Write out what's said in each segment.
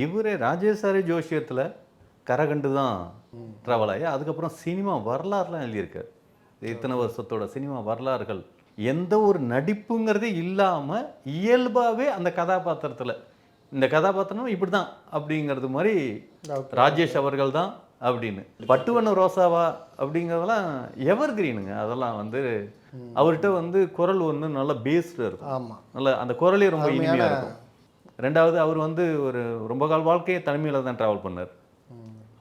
இவரே ராஜேசாரி ஜோஷியத்தில் கரகண்டு தான் ட்ராவல் ஆகி அதுக்கப்புறம் சினிமா வரலாறுலாம் எழுதியிருக்கார். இத்தனை வருஷத்தோட சினிமா வரலாறுகள். எந்த ஒரு நடிப்புங்கிறதே இல்லாமல் இயல்பாகவே அந்த கதாபாத்திரத்தில் இந்த கதாபாத்திரம் இப்படி தான் அப்படிங்கிறது மாதிரி. ராஜேஷ் அவர்கள் தான் அப்படின்னு. பட்டுவண்ண ரோசாவா அப்படிங்கிறதெல்லாம் எவர் கிரீனுங்க அதெல்லாம் வந்து அவர்கிட்ட வந்து குரல் ஒன்று நல்ல பேஸ்டு இருக்கும். நல்ல அந்த குரலே ரொம்ப இனிமையாக இருக்கும். ரெண்டாவது அவர் வந்து ஒரு ரொம்ப கால் வாழ்க்கையை தனிமையில் தான் ட்ராவல் பண்ணார்.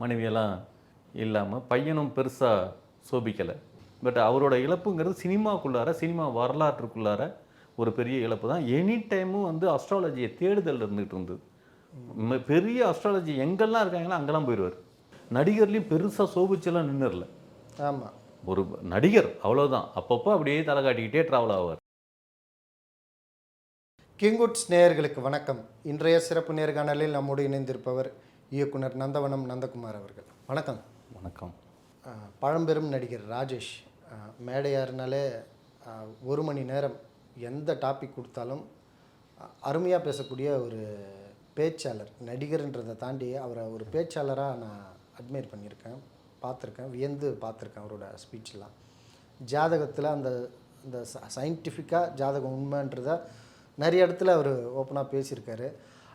மனைவியெல்லாம் இல்லாமல் பையனும் பெருசாக சோபிக்கலை. பட் அவரோட இழப்புங்கிறது சினிமாக்குள்ளார சினிமா வரலாற்றுக்குள்ளார ஒரு பெரிய இழப்பு தான். எனி டைமும் வந்து அஸ்ட்ராலஜியை தேடுதல் இருந்துகிட்டு இருந்தது. பெரிய அஸ்ட்ராலஜி எங்கெல்லாம் இருக்காங்களோ அங்கெல்லாம் போயிடுவார் நடிகர்லேயும் பெருசாக சோபிச்செல்லாம் நின்றுடல ஆமாம் ஒரு நடிகர் அவ்வளவுதான். அப்பப்போ அப்படியே தலை காட்டிக்கிட்டே ட்ராவல் ஆவார். கிங்குட்ஸ் நேயர்களுக்கு வணக்கம். இன்றைய சிறப்பு நேர்காணலில் நம்மோடு இணைந்திருப்பவர் இயக்குனர் நந்தவனம் நந்தகுமார் அவர்கள். வணக்கம். வணக்கம். பழம்பெரும் நடிகர் ராஜேஷ் மேடையாருனாலே ஒரு மணி நேரம் எந்த டாபிக் கொடுத்தாலும் அருமையாக பேசக்கூடிய ஒரு பேச்சாளர் நடிகர்ன்றதை தாண்டி அவரை ஒரு பேச்சாளராக நான் அட்மையர் பண்ணியிருக்கேன் பார்த்துருக்கேன் வியந்து பார்த்துருக்கேன் அவரோட ஸ்பீச்லாம் ஜாதகத்தில் அந்த இந்த சயின்டிஃபிக்காக ஜாதகம் உண்மைன்றத நிறைய இடத்துல அவர் ஓப்பனாக பேசியிருக்காரு.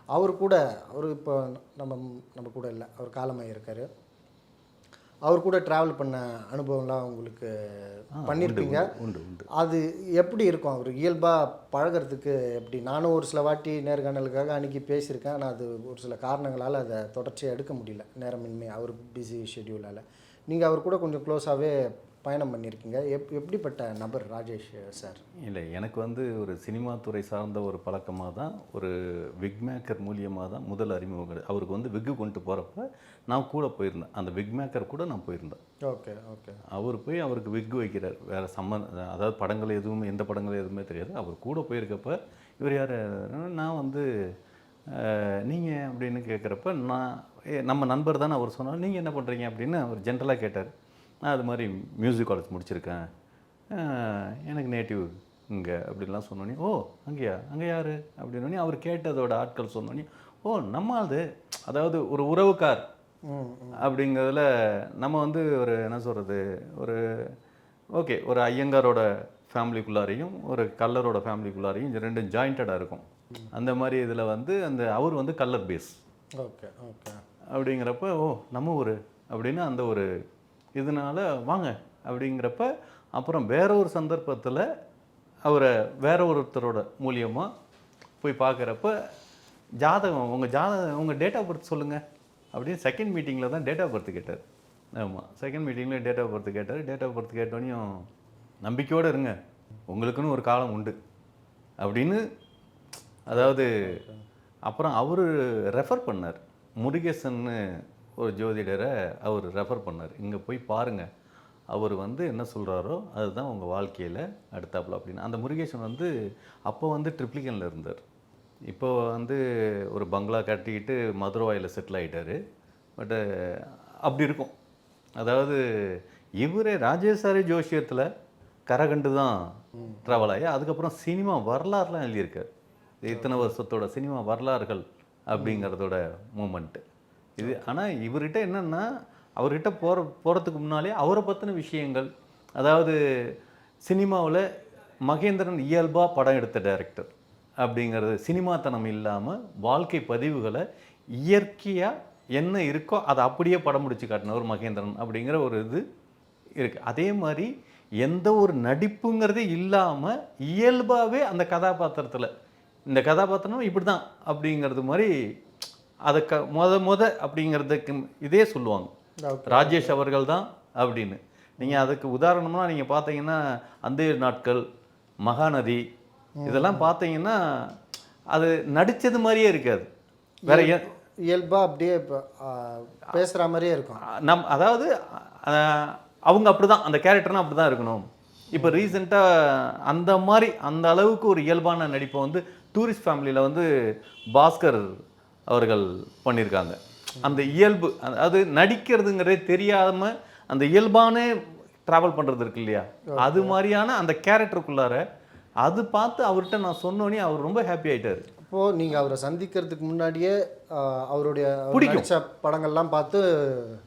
அவர் கூட அவர் இப்போ நம்ம நம்ம கூட இல்லை. அவர் காலமாக இருக்கார். அவர் கூட ட்ராவல் பண்ண அனுபவம்லாம் உங்களுக்கு பண்ணியிருப்பீங்க உண்டு உண்டு அது எப்படி இருக்கும்? அவர் இயல்பாக பழகுறதுக்கு எப்படி? நானும் ஒரு சில வாட்டி நேர்காணலுக்காக அன்றைக்கி பேசியிருக்கேன். ஆனால் அது ஒரு சில காரணங்களால் அதை தொடர்ச்சியாக எடுக்க முடியல. நேரமின்மை அவர் பிஸி ஷெட்யூலால் நீங்கள் அவர் கூட கொஞ்சம் க்ளோஸாகவே பயணம் பண்ணியிருக்கீங்க. எப் எப்படிப்பட்ட நபர் ராஜேஷ் சார்? இல்லை எனக்கு வந்து ஒரு சினிமா துறை சார்ந்த ஒரு பழக்கமாக தான் ஒரு விக் மேக்கர் மூலியமாக தான் முதல் அறிமுகம். அவருக்கு வந்து விக்கு கொண்டு போகிறப்ப நான் கூட போயிருந்தேன். அந்த விக் மேக்கர் கூட நான் போயிருந்தேன். Okay okay. அவர் போய் அவருக்கு விக் வைக்கிறார். வேறு சம்மந்த அதாவது படங்கள் எதுவும் எந்த படங்கள் எதுவுமே தெரியாது. அவர் கூட போயிருக்கப்ப இவர் யார்? நான் வந்து நீங்கள் அப்படின்னு கேட்குறப்ப நான் நம்ம நண்பர் தானே அவர் சொன்னார். நீங்கள் என்ன பண்ணுறீங்க அப்படின்னு அவர் ஜென்ரலாக கேட்டார். நான் அது மாதிரி மியூசிக் காலேஜ் முடிச்சிருக்கேன். எனக்கு நேட்டிவ் இங்கே அப்படின்லாம் சொன்னோன்னே ஓ அங்கேயா? அங்கே யார்? அப்படின்னோடனே அவர் கேட்டதோட ஆட்கள் சொன்னோன்னே ஓ நம்ம அது அதாவது ஒரு உறவுக்கார். அப்படிங்கிறதுல நம்ம வந்து ஒரு என்ன சொல்கிறது ஒரு ஓகே ஒரு ஐயங்காரோட ஃபேமிலிக்குள்ளாரையும் ஒரு கல்லரோட ஃபேமிலிக்குள்ளாரையும் இது ரெண்டும் ஜாயிண்டடாக இருக்கும். அந்த மாதிரி இதில் வந்து அந்த அவர் வந்து கல்லர் பேஸ் ஓகே ஓகே. அப்படிங்கிறப்ப ஓ நம்ம ஊர். அப்படின்னு அந்த ஒரு இதனால வாங்க அப்படிங்கிறப்ப அப்புறம் வேற ஒரு சந்தர்ப்பத்தில் அவரை வேற ஒருத்தரோட மூலியமாக போய் பார்க்குறப்ப ஜாதகம் உங்கள் ஜாதகம் உங்கள் டேட் ஆஃப் பர்த் சொல்லுங்கள் அப்படின்னு செகண்ட் மீட்டிங்கில் தான் டேட் ஆஃப் பர்த் கேட்டார். ஆமாம் செகண்ட் மீட்டிங்கில் டேட் ஆஃப் பர்த் கேட்டார். டேட் ஆஃப் பர்த் கேட்டோடனையும் நம்பிக்கையோடு இருங்க உங்களுக்குன்னு ஒரு காலம் உண்டு அப்படின்னு அதாவது அப்புறம் அவர் ரெஃபர் பண்ணார். முருகேசன்னு ஒரு ஜோதிடரை அவர் ரெஃபர் பண்ணார். இங்கே போய் பாருங்கள் அவர் வந்து என்ன சொல்கிறாரோ அதுதான் உங்கள் வாழ்க்கையில் அடுத்தாப்புல அப்படின்னு. அந்த முருகேசன் வந்து அப்போ வந்து ட்ரிப்ளிகனில் இருந்தார். இப்போ வந்து ஒரு பங்களா கட்டிக்கிட்டு மதுரவாயில் செட்டில் ஆகிட்டாரு பட்டு அப்படி இருக்கும். அதாவது இவரே ராஜேசாரி ஜோஷியத்தில் கரகண்டு தான் ட்ராவல் ஆகி அதுக்கப்புறம் சினிமா வரலாறுலாம் எழுதியிருக்கார். இத்தனை வருஷத்தோட சினிமா வரலாறுகள் அப்படிங்கிறதோட மூமெண்ட்டு இது ஆனால் இவர்கிட்ட என்னென்னா அவர்கிட்ட போகிற போகிறதுக்கு முன்னாலே அவரை பற்றின விஷயங்கள். அதாவது சினிமாவில் மகேந்திரன் இயல்பாக படம் எடுத்த டைரக்டர் அப்படிங்கிறது சினிமாத்தனம் இல்லாமல் வாழ்க்கை பதிவுகளை இயற்கையாக என்ன இருக்கோ அதை அப்படியே படம் முடிச்சு காட்டினவர் மகேந்திரன் அப்படிங்கிற ஒரு இது இருக்குது அதே மாதிரி எந்த ஒரு நடிப்புங்கிறதே இல்லாமல் இயல்பாகவே அந்த கதாபாத்திரத்தில் இந்த கதாபாத்திரம் இப்படி தான் அப்படிங்கிறது மாதிரி அதை க மொத மொத அப்படிங்கிறதுக்கு இதே சொல்லுவாங்க. ராஜேஷ் அவர்கள் தான் அப்படின்னு. நீங்கள் அதுக்கு உதாரணமாக நீங்கள் பார்த்தீங்கன்னா அந்த நாட்கள் மகாநதி இதெல்லாம் பார்த்தீங்கன்னா அது நடித்தது மாதிரியே இருக்காது. வேற இயல்பாக அப்படியே இப்போ பேசுகிற மாதிரியே இருக்கும். நம் அதாவது அவங்க அப்படிதான் அந்த கேரக்டர்னா அப்படி தான் இருக்கணும். இப்போ ரீசெண்டாக அந்த மாதிரி அந்த அளவுக்கு ஒரு இயல்பான நடிப்பை வந்து டூரிஸ்ட் ஃபேமிலியில் வந்து பாஸ்கர் அவர்கள் பண்ணியிருக்காங்க. அந்த இயல்பு அதாவது நடிக்கிறதுங்கிறதே தெரியாம அந்த இயல்பான ட்ராவல் பண்ணுறது இருக்கு இல்லையா? அது மாதிரியான அந்த கேரக்டருக்குள்ளார அது பார்த்து அவர்கிட்ட நான் சொன்னோன்னே அவர் ரொம்ப ஹாப்பி ஆயிட்டாரு. இப்போது நீங்கள் அவரை சந்திக்கிறதுக்கு முன்னாடியே அவருடைய. நடிச்ச படங்கள்லாம் பார்த்து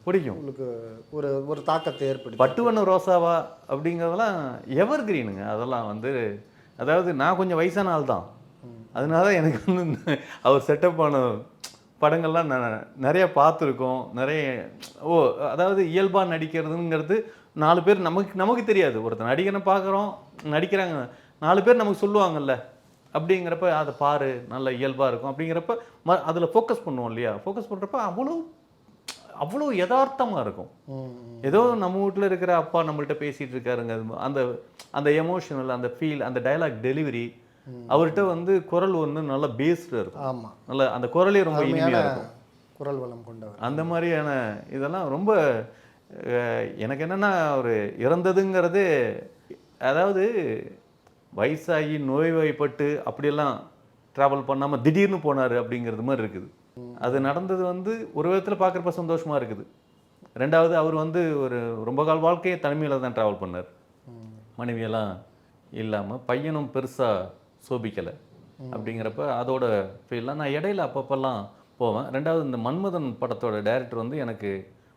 பிடிக்கும். உங்களுக்கு ஒரு ஒரு தாக்கத்தை ஏற்படுத்தி. பட்டுவண்ண ரோசாவா அப்படிங்கிறதெல்லாம் எவர் கிரீனுங்க அதெல்லாம் வந்து அதாவது நான் கொஞ்சம் வயசான ஆள் தான் அதனால எனக்கு வந்து அவர் செட்டப் ஆன படங்கள்லாம் நான் நிறைய பார்த்துருக்கோம். நிறைய ஓ அதாவது இயல்பாக நடிக்கிறதுங்கிறது நாலு பேர் நமக்கு நமக்கு தெரியாது. ஒருத்தர் நடிகனை பார்க்குறோம் நடிக்கிறாங்க. நாலு பேர் நமக்கு சொல்லுவாங்கல்ல அப்படிங்கிறப்ப அதை பாரு நல்ல இயல்பாக இருக்கும். அப்படிங்கிறப்ப ம அதில் ஃபோக்கஸ் பண்ணுவோம் இல்லையா? ஃபோக்கஸ் பண்ணுறப்ப அவ்வளோ அவ்வளோ யதார்த்தமாக இருக்கும். ஏதோ நம்ம வீட்டில் இருக்கிற அப்பா நம்மள்ட்ட பேசிட்டு இருக்காருங்க. அந்த அந்த எமோஷனல் அந்த ஃபீல் அந்த டயலாக் டெலிவரி அவர்கிட்ட வந்து குரல் வந்து நல்ல பேஸ்டு இருக்கும். ஆமாம் நல்ல அந்த குரலே ரொம்ப இனிமையாக இருக்கும். குரல் வளம் கொண்டவர். அந்த மாதிரியான இதெல்லாம் ரொம்ப எனக்கு என்னன்னா ஒரு இறந்ததுங்கிறது அதாவது வயசாகி நோய்வாய்ப்பட்டு அப்படியெல்லாம் ட்ராவல் பண்ணாமல் திடீர்னு போனார் அப்படிங்கிறது மாதிரி இருக்குது. அது நடந்தது வந்து ஒரு விதத்தில் பார்க்குறப்ப சந்தோஷமா இருக்குது. ரெண்டாவது அவர் வந்து ஒரு ரொம்ப கால் வாழ்க்கையை தனிமையில் தான் ட்ராவல் பண்ணார். மனைவியெல்லாம் இல்லாமல் பையனும் பெருசாக சோபிக்கலை அப்படிங்கிறப்ப அதோட ஃபீல்லாம் நான் இடையில அப்பப்பெல்லாம் போவேன். ரெண்டாவது இந்த மன்மதன் படத்தோட டைரக்டர் வந்து எனக்கு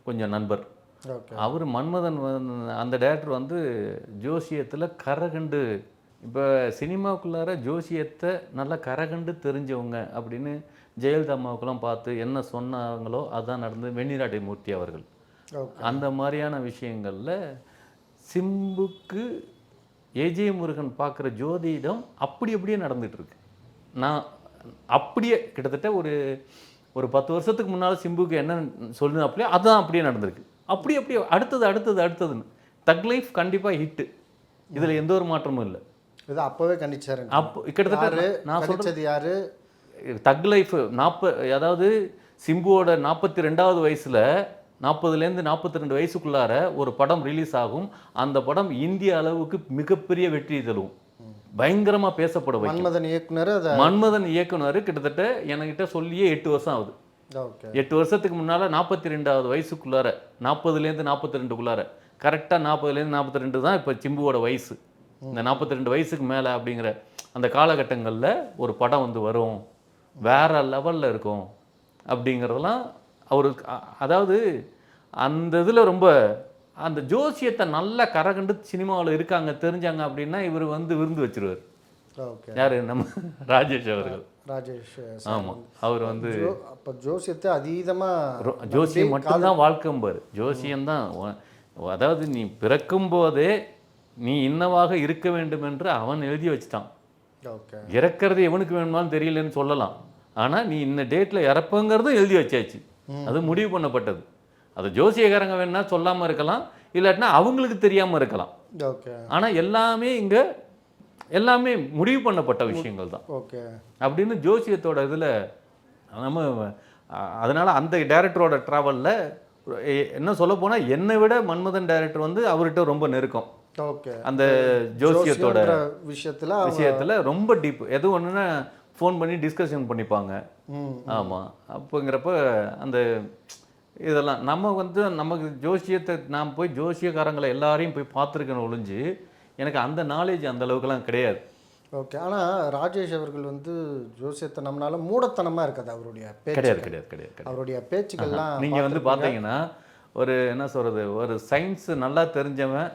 கொஞ்சம் நண்பர். அவர் மன்மதன் அந்த டைரக்டர் வந்து ஜோசியத்தில் கரகண்டு. இப்போ சினிமாக்குள்ளார ஜோசியத்தை நல்லா கரகண்டு தெரிஞ்சவங்க அப்படின்னு ஜெயலலிதா அம்மாவுக்கெல்லாம் பார்த்து என்ன சொன்னாங்களோ அதான் நடந்து வெண்ணிராட்டை மூர்த்தி அவர்கள். அந்த மாதிரியான விஷயங்களில் சிம்புக்கு ஏஜே முருகன் பார்க்குற ஜோதிடம் அப்படி அப்படியே நடந்துட்டு இருக்கு நான் அப்படியே கிட்டத்தட்ட ஒரு ஒரு பத்து வருஷத்துக்கு முன்னால் சிம்புக்கு என்ன சொல்லுனாப்லையோ அதான் அப்படியே நடந்திருக்கு. அப்படி அப்படியே அடுத்தது அடுத்தது அடுத்ததுன்னு. தக் லைஃப் கண்டிப்பாக ஹிட்டு. இதில் எந்த ஒரு மாற்றமும் இல்லை. இது அப்போவே கண்டிச்சாரு. அப்போ கிட்டத்தட்ட நான் சொல்கிறேன் கணிச்சது யாரு? தக் லைஃப் நாற்ப அதாவது சிம்புவோட நாற்பத்தி ரெண்டாவது வயசில் நாற்பதுலேருந்து நாற்பத்தி ரெண்டு வயசுக்குள்ளார ஒரு படம் ரிலீஸ் ஆகும். அந்த படம் இந்திய அளவுக்கு மிகப்பெரிய வெற்றி தரும். பயங்கரமாக பேசப்பட வைக்கும். மன்மதன் இயக்குனர் மன்மதன் இயக்குனர் கிட்டத்தட்ட என்கிட்ட சொல்லியே எட்டு வருஷம் ஆகுது. எட்டு வருஷத்துக்கு முன்னால் நாற்பத்தி ரெண்டாவது வயசுக்குள்ளார நாற்பதுலேருந்து நாற்பத்தி ரெண்டுக்குள்ளார கரெக்டாக நாற்பதுலேருந்து நாற்பத்தி ரெண்டு தான் இப்போ சிம்புவோட வயசு. இந்த நாற்பத்தி ரெண்டு வயசுக்கு மேலே அப்படிங்கிற அந்த காலகட்டங்களில் ஒரு படம் வந்து வரும். வேற லெவலில் இருக்கும். அப்படிங்கிறதெல்லாம் அவருக்கு அ- அதாவது அந்த இதில் ரொம்ப அந்த ஜோசியத்தை நல்லா கரகண்டு சினிமாவில் இருக்காங்க தெரிஞ்சாங்க அப்படின்னா இவர் வந்து விருந்து வச்சிருவார். யார்? நம்ம ராஜேஷ் அவர்கள். ராஜேஷ் ஆமாம் அவர் வந்து அப்போ ஜோசியத்தை அதீதமாக ஜோசியம் மட்டும்தான் வாழ்க்கைம்பார். ஜோசியம் தான் அதாவது நீ பிறக்கும் போதே நீ இன்னவாக இருக்க வேண்டும் என்று அவன் எழுதி வச்சிட்டான். இறக்கிறது எவனுக்கு வேணுமாலும் தெரியலன்னு சொல்லலாம். ஆனால் நீ இந்த டேட்டில் இறப்புங்கிறதும் எழுதி வச்சாச்சு. அது முடிவு பண்ணப்பட்டது. அது ஜோசியக்காரங்க வேணா சொல்லாமல் இருக்கலாம் இல்லாட்டினா அவங்களுக்கு தெரியாமல் இருக்கலாம். ஓகே. ஆனால் எல்லாமே இங்கே எல்லாமே முடிவு பண்ணப்பட்ட விஷயங்கள் தான். ஓகே. அப்படின்னு ஜோசியத்தோட இதில் நம்ம அதனால அந்த டைரக்டரோட ட்ராவலில் என்ன சொல்ல போனால் என்னை விட மன்மதன் டைரக்டர் வந்து அவர்கிட்ட ரொம்ப நெருக்கம். ஓகே. அந்த ஜோசியத்தோட விஷயத்துல விஷயத்தில் ரொம்ப டீப். எது ஒன்றுன்னா ஃபோன் பண்ணி டிஸ்கஷன் பண்ணிப்பாங்க. ஆமாம் அப்போங்கிறப்ப அந்த இதெல்லாம் நம்ம வந்து நமக்கு ஜோசியத்தை நான் போய் ஜோசியக்காரங்களை எல்லாரையும் போய் பார்த்துருக்கேன்னு ஒழிஞ்சு எனக்கு அந்த நாலேஜ் அந்த அளவுக்குலாம் கிடையாது. ஓகே. ஆனால் ராஜேஷ் அவர்கள் வந்து ஜோசியத்தை நம்மளால மூடத்தனமாக இருக்காது அவருடைய கிடையாது கிடையாது கிடையாது அவருடைய பேச்சுக்கள்லாம் நீங்கள் வந்து பார்த்தீங்கன்னா ஒரு என்ன சொல்கிறது ஒரு சயின்ஸ் நல்லா தெரிஞ்சவன்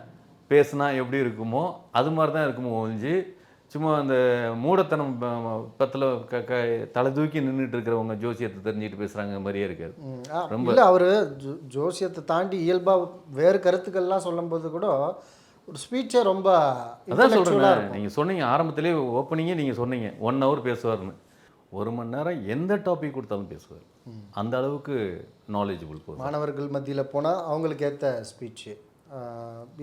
பேசுனா எப்படி இருக்குமோ அது மாதிரி தான் இருக்குமோ ஒழிஞ்சு சும்மா அந்த மூடத்தனம் பத்தில் க க தலை தூக்கி நின்றுட்டு இருக்கிறவங்க ஜோசியத்தை தெரிஞ்சுட்டு பேசுகிறாங்க மாதிரியே இருக்காது ஆ, இல்ல அவர் ஜோசியத்தை தாண்டி இயல்பா வேறு கருத்துக்கள்லாம் சொல்லும்போது கூட ஒரு ஸ்பீச்சே ரொம்ப அதான் சொல்கிறேன் நீங்கள் சொன்னீங்க ஆரம்பத்திலே ஓப்பனிங்கே நீங்கள் சொன்னீங்க ஒன் ஹவர் பேசுவார்னு ஒரு மணி நேரம் எந்த டாபிக் கொடுத்தாலும் பேசுவார். அந்த அளவுக்கு நாலேஜபிள் மாணவர்கள் மத்தியில் போனால் அவங்களுக்கு ஏற்ற ஸ்பீச்சு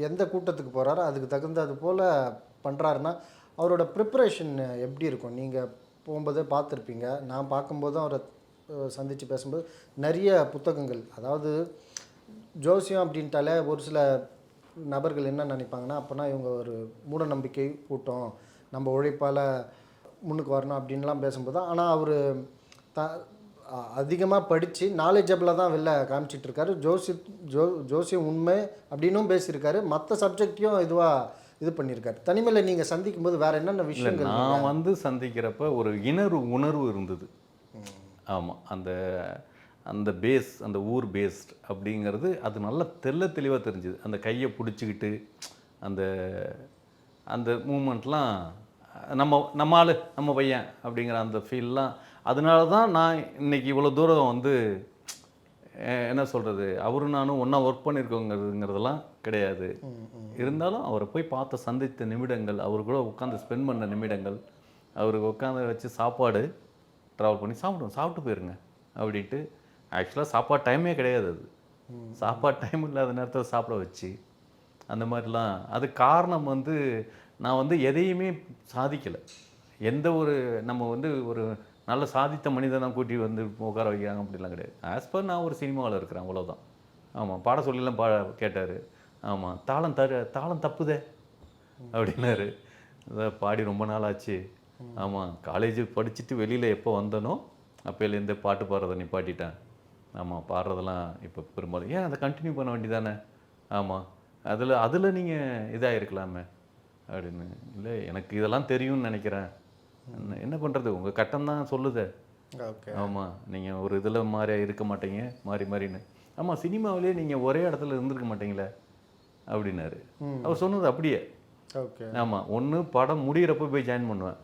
எந்த கூட்டத்துக்கு போகிறாரோ அதுக்கு தகுந்த அது போல் பண்ணுறாருன்னா அவரோட ப்ரிப்பரேஷன் எப்படி இருக்கும்? நீங்கள் போகும்போதே பார்த்துருப்பீங்க. நான் பார்க்கும்போது அவரை சந்தித்து பேசும்போது நிறைய புத்தகங்கள். அதாவது ஜோசியம் அப்படின்ட்டாலே ஒரு சில நபர்கள் என்ன நினைப்பாங்கன்னா அப்போனா இவங்க ஒரு மூடநம்பிக்கை கூட்டம் நம்ம உழைப்பால் முன்னுக்கு வரணும் அப்படின்லாம் பேசும்போது ஆனால் அவர் த அதிகமாக படித்து நாலேஜபிளாக தான் வெளில காமிச்சிட்ருக்காரு ஜோசி ஜோ ஜோசியம் உண்மை அப்படின்னும் பேசியிருக்காரு. மற்ற சப்ஜெக்டையும் இதுவாக இது பண்ணியிருக்காரு. தனிமையில் நீங்கள் சந்திக்கும் போது வேற என்னென்ன விஷயங்கள் நான் வந்து சந்திக்கிறப்ப ஒரு இணர்வு உணர்வு இருந்தது. ஆமாம் அந்த அந்த பேஸ் அந்த ஊர் பேஸ்ட் அப்படிங்கிறது அது நல்லா தெள்ள தெளிவாக தெரிஞ்சுது. அந்த கையை பிடிச்சிக்கிட்டு அந்த அந்த மூமெண்ட்லாம் நம்ம நம்ம ஆளு நம்ம பையன் அப்படிங்கிற அந்த ஃபீல்லாம் அதனால தான் நான் இன்னைக்கு இவ்வளோ தூரம் வந்து என்ன சொல்கிறது அவரும் நானும் ஒன்றா ஒர்க் பண்ணியிருக்கோங்கிறதுங்கிறதெல்லாம் கிடையாது. இருந்தாலும் அவரை போய் பார்த்த சந்தித்த நிமிடங்கள் அவர் கூட உட்காந்து ஸ்பெண்ட் பண்ண நிமிடங்கள் அவருக்கு உட்காந்து வச்சு சாப்பாடு ட்ராவல் பண்ணி சாப்பிடுவோம். சாப்பிட்டு போயிருங்க அப்படின்ட்டு ஆக்சுவலாக சாப்பாடு டைமே கிடையாது அது. சாப்பாடு டைம் இல்லாத நேரத்தில் சாப்பிட வச்சு அந்த மாதிரிலாம். அது காரணம் வந்து நான் வந்து எதையுமே சாதிக்கலை. எந்த ஒரு நம்ம வந்து ஒரு நல்ல சாதித்த மனிதனை கூட்டி வந்து உட்கார வைக்கிறாங்க அப்படிலாம் கிடையாது. ஆஸ் பர் நான் ஒரு சினிமாவில் இருக்கிறேன் அவ்வளோதான் ஆமாம் பாட சொல்லிலாம் பா கேட்டார். ஆமாம் தாளம் தரு தாளம் தப்புதே அப்படின்னாரு. அதான் பாடி ரொம்ப நாள் ஆச்சு. ஆமாம் காலேஜ் படிச்சுட்டு வெளியில் எப்போ வந்தனோ அப்போலேருந்தே பாட்டு பாடுறதை நிப்பாட்டிட்டேன். ஆமாம் பாடுறதெல்லாம் இப்போ பெரும்பாலும் ஏன் அதை கண்டினியூ பண்ண வேண்டியதானே? ஆமாம் அதில் அதில் நீங்கள் இதாக இருக்கலாமே அப்படின்னு. இல்லை எனக்கு இதெல்லாம் தெரியும்னு நினைக்கிறேன். என்ன- என்ன பண்ணுறது உங்கள் கட்டம் தான் சொல்லுதே. ஓகே. ஆமாம் நீங்கள் ஒரு இதில் மாறி இருக்க மாட்டீங்க மாறி மாறின்னு. ஆமாம் சினிமாவிலே நீங்கள் ஒரே இடத்துல இருந்திருக்க மாட்டீங்களே அப்படின்னாரு. அவர் சொன்னது அப்படியே. ஓகே. ஆமாம் ஒன்று படம் முடியிறப்ப போய் ஜாயின் பண்ணுவேன்.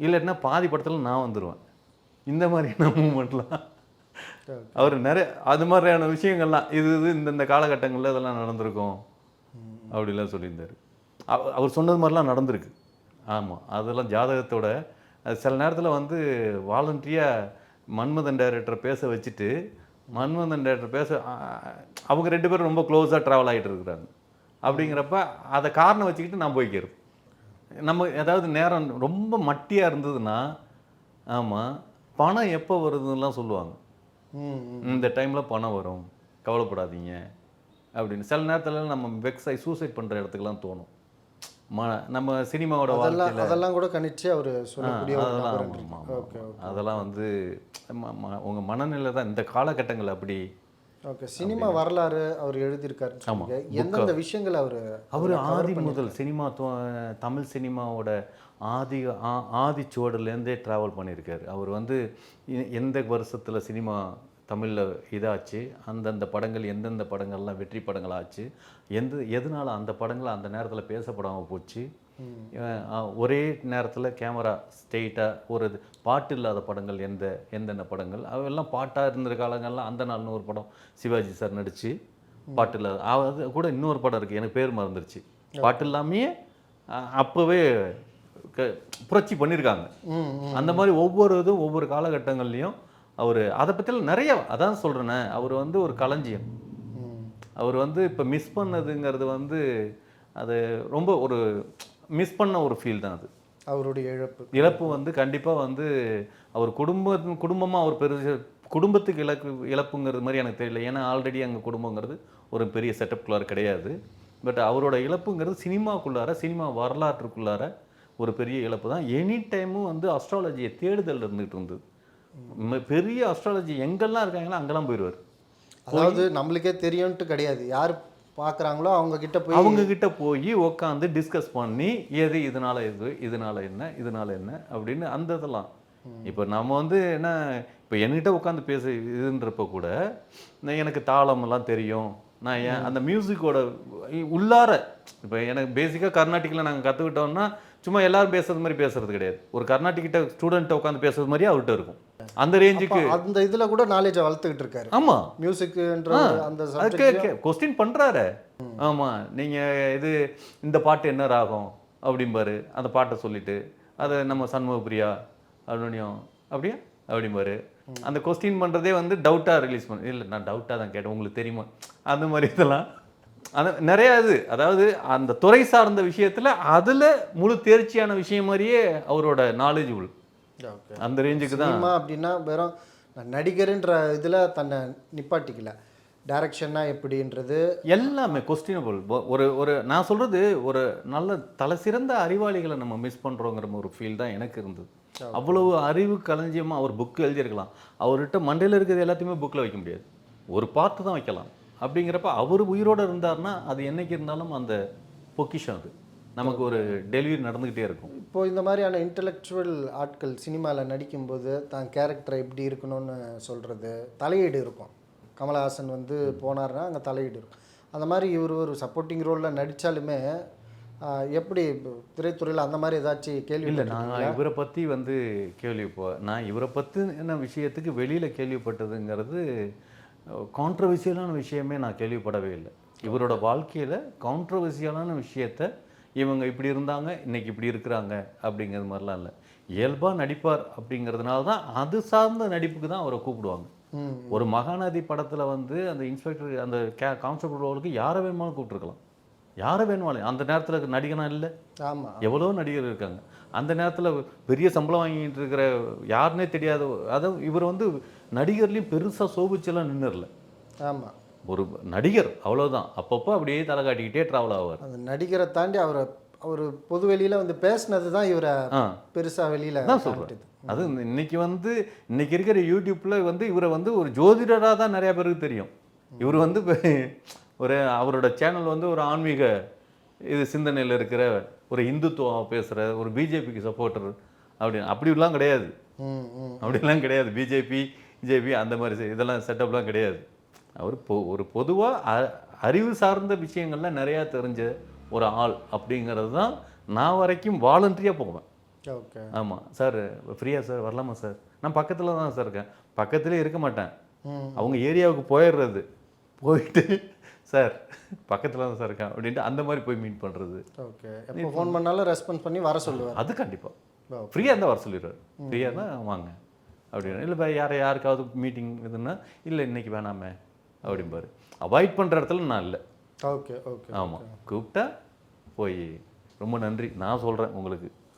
இல்லைன்னா பாதி படத்தில் நான் வந்துடுவேன் இந்த மாதிரியான மூமெண்ட்லாம் அவர் நிறைய அது மாதிரியான விஷயங்கள்லாம் இது இது இந்தந்த காலகட்டங்களில் இதெல்லாம் நடந்திருக்கும். அப்படிலாம் சொல்லியிருந்தார். அவ- அவர் சொன்னது மாதிரிலாம் நடந்திருக்கு. ஆமாம் அதெல்லாம் ஜாதகத்தோட சில நேரத்தில் வந்து வாலண்டரியாக மன்மதன் டைரக்டரை பேச வச்சுட்டு மன்மதன் டைரக்டர் பேச அவங்க ரெண்டு பேரும் ரொம்ப க்ளோஸாக ட்ராவல் ஆகிட்டு இருக்கிறாங்க. அப்படிங்கிறப்ப அதை காரணம் வச்சுக்கிட்டு நான் போய்க்கிறது நம்ம ஏதாவது நேரம் ரொம்ப மட்டியாக இருந்ததுன்னா ஆமாம் பணம் எப்போ வருதுன்னெலாம் சொல்லுவாங்க. இந்த டைமில் பணம் வரும். கவலைப்படாதீங்க. அப்படின்னு சில நேரத்தில் நம்ம வெக்ஸாய் சூசைட் பண்ணுற இடத்துக்குலாம் தோணும். நம்ம சினிமாவோட அதெல்லாம் அதெல்லாம் கூட கணிச்சு அவர் சொல்லக்கூடிய அதெல்லாம் ஆமாம், ஆமாம், ஆமாம். அதெல்லாம் வந்து உங்க மனநிலை தான். இந்த காலகட்டங்கள் அப்படி ஓகே சினிமா வரலாறு அவர் எழுதியிருக்காருன்னு சொன்னீங்க எந்தெந்த விஷயங்கள் அவர் அவர் ஆதி முதல் சினிமா தமிழ் சினிமாவோட ஆதி ஆ- ஆதிச்சுவடுலேருந்தே ட்ராவல் பண்ணியிருக்காரு. அவர் வந்து எந்த வருஷத்தில் சினிமா தமிழில் இதாச்சு அந்தந்த படங்கள் எந்தெந்த படங்கள்லாம் வெற்றி படங்கள் ஆச்சு எந்த எதனால அந்த படங்கள் அந்த நேரத்தில் பேசப்படாமல் போச்சு? ஒரே நேரத்தில் கேமரா ஸ்ட்ரெயிட்டாக ஒரு பாட்டு இல்லாத படங்கள் எந்த எந்தெந்த படங்கள் அவெல்லாம் பாட்டாக இருந்த காலங்கள்லாம் அந்த நாள்னு ஒரு படம் சிவாஜி சார் நடித்து பாட்டு இல்லாத அது கூட இன்னொரு படம் இருக்குது எனக்கு பேர் மறந்துருச்சு. பாட்டு இல்லாமையே அப்போவே புரட்சி பண்ணியிருக்காங்க அந்த மாதிரி ஒவ்வொரு இதுவும் ஒவ்வொரு காலகட்டங்கள்லையும் அவர் அதை பற்றிலாம் நிறைய அதான் சொல்கிறேனே அவர் வந்து ஒரு களஞ்சியம். அவர் வந்து இப்போ மிஸ் பண்ணதுங்கிறது வந்து அது ரொம்ப ஒரு மிஸ் பண்ண ஒரு ஃபீல் தான் அது. அவருடைய இழப்பு. இழப்பு வந்து கண்டிப்பாக வந்து அவர் குடும்ப குடும்பமாக அவர் பெரிய குடும்பத்துக்கு இழப்பு இழப்புங்கிறது மாதிரி எனக்கு தெரியல. ஏன்னா ஆல்ரெடி அங்கே குடும்பங்கிறது ஒரு பெரிய செட்டப்குள்ளார கிடையாது. பட் அவரோட இழப்புங்கிறது சினிமாக்குள்ளார சினிமா வரலாற்றுக்குள்ளார ஒரு பெரிய இழப்பு தான். எனி டைமும் வந்து அஸ்ட்ராலஜியை தேடுதல் இருந்துகிட்டு இருந்தது. பெரிய அஸ்ட்ராலஜி எங்கெல்லாம் இருக்காங்களோ அங்கெல்லாம் போயிடுவார். அதாவது நம்மளுக்கே தெரியும்ட்டு கிடையாது. யார் பார்க்குறாங்களோ அவங்க கிட்ட போய் அவங்க கிட்ட போய் உட்காந்து டிஸ்கஸ் பண்ணி எது இதனால இது இதனால என்ன இதனால என்ன அப்படின்னு அந்த இதெல்லாம். இப்போ நம்ம வந்து என்ன இப்போ என்கிட்ட உட்காந்து பேச இதுன்றப்ப கூட நான் எனக்கு தாளமெல்லாம் தெரியும். நான் ஏன் அந்த மியூசிக்கோட உள்ளார இப்போ எனக்கு பேசிக்காக கர்நாடிக்கில் நாங்கள் கற்றுக்கிட்டோம்னா சும்மா எல்லாரும் பேசுறது மாதிரி பேசுறது கிடையாது. ஒரு கர்நாடிக்கிட்ட ஸ்டூடெண்ட்டை உட்காந்து பேசுறது மாதிரியே அவர்கிட்ட இருக்கும். அந்த ரேஞ்சுக்கு அந்த இதுல கூட நாலேஜை வளர்த்துக்கிட்டு இருக்காரு. ஆமாம் மியூசிக்ன்ற அந்த கொஸ்டின் பண்றாரு. ஆமா நீங்க இது இந்த பாட்டு என்ன ராகம் அப்படிம்பாரு. அந்த பாட்டை சொல்லிட்டு அதை நம்ம சண்முகப்பிரியா அருணியம் அப்படியா? அப்படிம்பாரு. அந்த கொஸ்டின் பண்றதே வந்து டவுட்டா ரிலீஸ் பண்ண இல்லை நான் டவுட்டா தான் கேட்டேன் உங்களுக்கு தெரியுமா? அந்த மாதிரி இதெல்லாம். அது நிறைய இது. அதாவது அந்த துறை சார்ந்த விஷயத்துல அதுல முழு தேர்ச்சியான விஷயம் மாதிரியே அவரோட நாலேஜ் ஓகே அந்த ரேஞ்சுக்கு தான். சினிமா அப்படின்னா வெறும் நடிகர்ன்ற இதுல தன்னை நிப்பாட்டிக்கல. டைரக்ஷன்னா எப்படின்றது? எல்லாமே கொஸ்டினபிள் ஒரு ஒரு நான் சொல்றது ஒரு நல்ல தலை சிறந்த அறிவாளிகளை நம்ம மிஸ் பண்றோங்கிற ஒரு ஃபீல் தான் எனக்கு இருந்தது. அவ்வளவு அறிவு களஞ்சியமா அவர் புக் எழுதியிருக்கலாம். அவர்கிட்ட மண்டையில் இருக்கிறது எல்லாத்தையுமே புக்கில் வைக்க முடியாது. ஒரு பார்த்து தான் வைக்கலாம். அப்படிங்கிறப்ப அவர் உயிரோட இருந்தாருன்னா அது என்னைக்கு இருந்தாலும் அந்த பொக்கிஷம் அது. நமக்கு ஒரு டெலிவரி நடந்துக்கிட்டே இருக்கும். இப்போ இந்த மாதிரியான இன்டலெக்சுவல் ஆட்கள் சினிமாவில் நடிக்கும்போது தான் கேரக்டர் எப்படி இருக்கணும்னு சொல்கிறது தலையீடு இருக்கும். கமலஹாசன் வந்து போனார்னா அங்கே தலையீடு இருக்கும். அந்த மாதிரி இவர் ஒரு சப்போர்ட்டிங் ரோலில் நடித்தாலுமே எப்படி திரைத்துறையில் அந்த மாதிரி ஏதாச்சும் கேள்வி இல்லை நான் இவரை பற்றி வந்து கேள்விப்போ நான் இவரை பற்றின விஷயத்துக்கு வெளியில் கேள்விப்பட்டதுங்கிறது கான்ட்ரவர்சியலான விஷயமே நான் கேள்விப்படவே இல்லை. இவரோட வாழ்க்கையில் கான்ட்ரவர்சியலான விஷயத்த இவங்க இப்படி இருந்தாங்க இன்னைக்கு இப்படி இருக்கிறாங்க அப்படிங்கிறது மாதிரிலாம் இல்லை. இயல்பாக நடிப்பார் அப்படிங்கிறதுனால தான் அது சார்ந்த நடிப்புக்கு தான் அவரை கூப்பிடுவாங்க. ஒரு மகாநதி படத்தில் வந்து அந்த இன்ஸ்பெக்டர் அந்த கே கான்ஸ்டபிள் ரோலுக்கு யாரை வேணுமாலும் கூப்பிட்டுருக்கலாம். யாரை வேணுமாலும் அந்த நேரத்தில் நடிகனா இல்லை. ஆமாம் எவ்வளோ நடிகர் இருக்காங்க. அந்த நேரத்தில் பெரிய சம்பளம் வாங்கிட்டு இருக்கிற யாருன்னே தெரியாத அதாவது இவர் வந்து நடிகர்லேயும் பெருசாக சோபிச்செல்லாம் நின்றுடல ஆமாம் ஒரு நடிகர் அவ்வளோதான் அப்பப்போ அப்படியே தலை காட்டிக்கிட்டே ட்ராவல் ஆவார். அந்த நடிகரை தாண்டி அவரை அவர் பொது வெளியில் வந்து பேசுனது தான் இவரை பெருசாக வெளியில் அதான் சொல்கிறேன் அது இன்னைக்கு வந்து இன்னைக்கு இருக்கிற யூடியூப்பில் வந்து இவரை வந்து ஒரு ஜோதிடராக தான் நிறைய பேருக்கு தெரியும். இவர் வந்து ஒரு அவரோட சேனல் வந்து ஒரு ஆன்மீக இது சிந்தனையில் இருக்கிற ஒரு இந்துத்துவம் பேசுகிற ஒரு பிஜேபிக்கு சப்போர்ட்டர் அப்படி அப்படிலாம் கிடையாது. அப்படிலாம் கிடையாது. பிஜேபி பிஜேபி அந்த மாதிரி இதெல்லாம் செட்டப்லாம் கிடையாது. அவர் பொ ஒரு பொதுவாக அறிவு சார்ந்த விஷயங்கள்லாம் நிறையா தெரிஞ்ச ஒரு ஆள் அப்படிங்கிறது தான் நான் வரைக்கும் வாலண்டரியாக போவேன். ஓகே. ஆமாம் சார் ஃப்ரீயா சார்? வரலாமா சார்? நான் பக்கத்தில் தான் சார் இருக்கேன். பக்கத்துலேயே இருக்க மாட்டேன். அவங்க ஏரியாவுக்கு போயிடுறது. போயிட்டு சார் பக்கத்தில் தான் சார் இருக்கேன் அப்படின்ட்டு அந்த மாதிரி போய் மீட் பண்ணுறது ஓகே. ஃபோன் பண்ணாலும் ரெஸ்பான்ஸ் பண்ணி வர சொல்லுவார். அது கண்டிப்பாக. ஃப்ரீயாக இருந்தால் வர சொல்லிடுவார். ஃப்ரீயாக தான் வாங்க. அப்படின்னு இல்லை இப்போ யாரை யாருக்காவது மீட்டிங் இதுன்னா இல்லை இன்னைக்கு வேணாமே. அப்படிம்பாரு அவாய்ட் பண்ணுற இடத்துல நான் இல்லை. ஓகே ஓகே ஆமாம் கூப்பிட்டா போய். ரொம்ப நன்றி. நான் சொல்கிறேன் உங்களுக்கு.